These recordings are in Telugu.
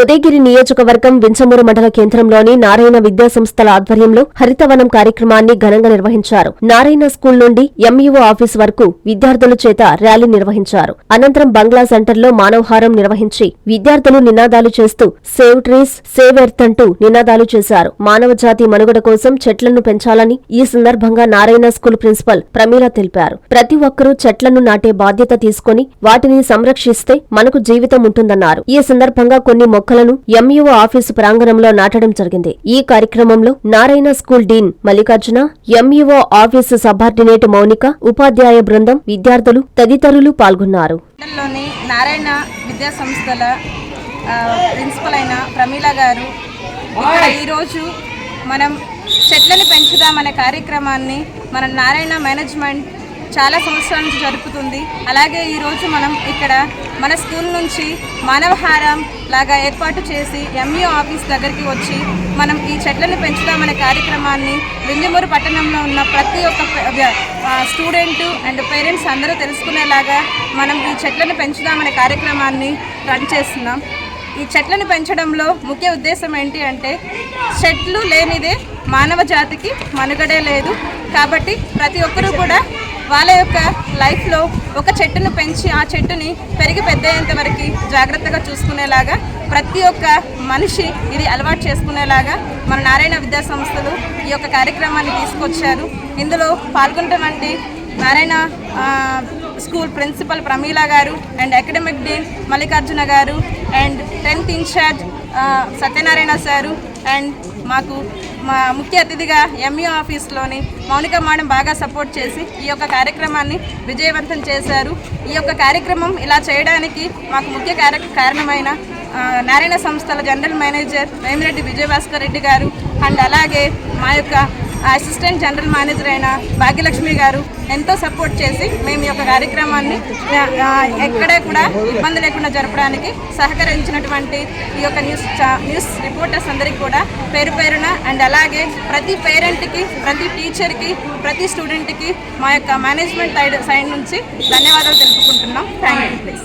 ఉదయగిరి నియోజకవర్గం వించమూరు మండల కేంద్రంలోని నారాయణ విద్యా సంస్థల ఆధ్వర్యంలో హరితవనం కార్యక్రమాన్ని ఘనంగా నిర్వహించారు. నారాయణ స్కూల్ నుండి ఎంఈఓ ఆఫీస్ వరకు విద్యార్థుల చేత ర్యాలీ నిర్వహించారు. అనంతరం బంగ్లా సెంటర్లో మానవహారం నిర్వహించి విద్యార్థులు నినాదాలు చేస్తూ సేవ్ ట్రీస్ సేవ్ ఎర్త్ అంటూ నినాదాలు చేశారు. మానవ జాతి మనుగడ కోసం చెట్లను పెంచాలని ఈ సందర్భంగా నారాయణ స్కూల్ ప్రిన్సిపల్ ప్రమీల తెలిపారు. ప్రతి ఒక్కరూ చెట్లను నాటే బాధ్యత తీసుకొని వాటిని సంరక్షిస్తే మనకు జీవితం ఉంటుందన్నారు. ఈ సందర్భంగా కొన్ని మొక్కలను ఎంఈఓ ఆఫీసు ప్రాంగణంలో నాటడం జరిగింది. ఈ కార్యక్రమంలో Narayana school dean Mallikarjuna MEO office subordinate Mounika ఉపాధ్యాయ బృందం విద్యార్థులు తదితరులు పాల్గొన్నారు. నారాయణ విద్యా సంస్థల ప్రిన్సిపల్ అయిన ప్రమీల గారు ఈరోజు మనం చెట్లను పెంచుదామనే కార్యక్రమాన్ని మన నారాయణ మేనేజ్మెంట్ చాలా సంవత్సరాల నుంచి జరుపుతుంది. అలాగే ఈరోజు మనం ఇక్కడ మన స్కూల్ నుంచి మానవహారం లాగా ఏర్పాటు చేసి ఎంఈఓ ఆఫీస్ దగ్గరికి వచ్చి మనం ఈ చెట్లను పెంచుదామనే కార్యక్రమాన్ని వింజమూరు పట్టణంలో ఉన్న ప్రతి ఒక్క స్టూడెంట్ అండ్ పేరెంట్స్ అందరూ తెలుసుకునేలాగా మనం ఈ చెట్లను పెంచుదామనే కార్యక్రమాన్ని రన్ చేస్తున్నాం. ఈ చెట్లను పెంచడంలో ముఖ్య ఉద్దేశం ఏంటి అంటే చెట్లు లేనిదే మానవ జాతికి మనుగడే లేదు. కాబట్టి ప్రతి ఒక్కరూ కూడా వాళ్ళ యొక్క లైఫ్లో ఒక చెట్టును పెంచి ఆ చెట్టుని పెరిగి పెద్దయ్యేంత వరకు జాగ్రత్తగా చూసుకునేలాగా ప్రతి ఒక్క మనిషి ఇది అలవాటు చేసుకునేలాగా మన నారాయణ విద్యా సంస్థలు ఈ యొక్క కార్యక్రమాన్ని తీసుకొచ్చారు. ఇందులో పాల్గొంటామంటే నారాయణ స్కూల్ ప్రిన్సిపల్ ప్రమీల గారు అండ్ అకాడమిక్ డీన్ మల్లికార్జున గారు and tenth in charge Satyanarayana sir and మాకు మా ముఖ్య అతిథిగా ఎంఈ ఆఫీస్లోని మౌనిక మేడం బాగా సపోర్ట్ చేసి ఈ యొక్క కార్యక్రమాన్ని విజయవంతం చేశారు. ఈ యొక్క కార్యక్రమం ఇలా చేయడానికి మాకు ముఖ్య కారణమైన నారాయణ సంస్థల general manager Vemireddy Vijayabhaskar Reddy garu and అలాగే మా యొక్క అసిస్టెంట్ జనరల్ మేనేజర్ అయిన భాగ్యలక్ష్మి గారు ఎంతో సపోర్ట్ చేసి మేము ఈ యొక్క కార్యక్రమాన్ని ఎక్కడే కూడా ఇబ్బంది లేకుండా జరపడానికి సహకరించినటువంటి ఈ యొక్క న్యూస్ చా- న్యూస్ రిపోర్టర్స్ అందరికీ కూడా పేరు పేరున అండ్ అలాగే ప్రతి పేరెంట్కి ప్రతి టీచర్కి ప్రతి స్టూడెంట్కి మా యొక్క మేనేజ్మెంట్ సైడ్ సైడ్ నుంచి ధన్యవాదాలు తెలుపుకుంటున్నాం. Thank you please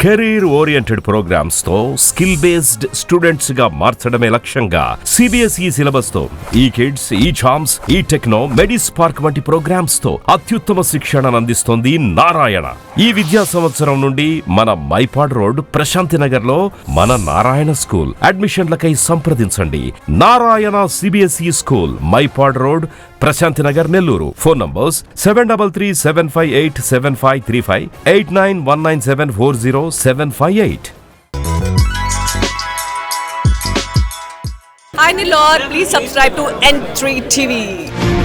career oriented ప్రోగ్రామ్స్తో skill based స్టూడెంట్స్గా మార్చడమే లక్ష్యంగా సిబిఎస్ఈ సిలబస్తో ఈ kids e champs e techno మెడిస్ పార్క్ వంటి ప్రోగ్రామ్స్తో అత్యుత్తమ శిక్షణను అందిస్తోంది నారాయణ. ఈ విద్యా సంవత్సరం నుండి మన మైపాడ్ రోడ్ ప్రశాంతి నగర్లో మన నారాయణ స్కూల్. అడ్మిషన్లకై సంప్రదించండి. Narayana CBSE school Mypadu road Prashanti Nagar Nellore. Phone numbers seven double three seven five eight seven five three five eight nine one nine seven four zero 00758. I'm Nilor. Please subscribe to N3 TV.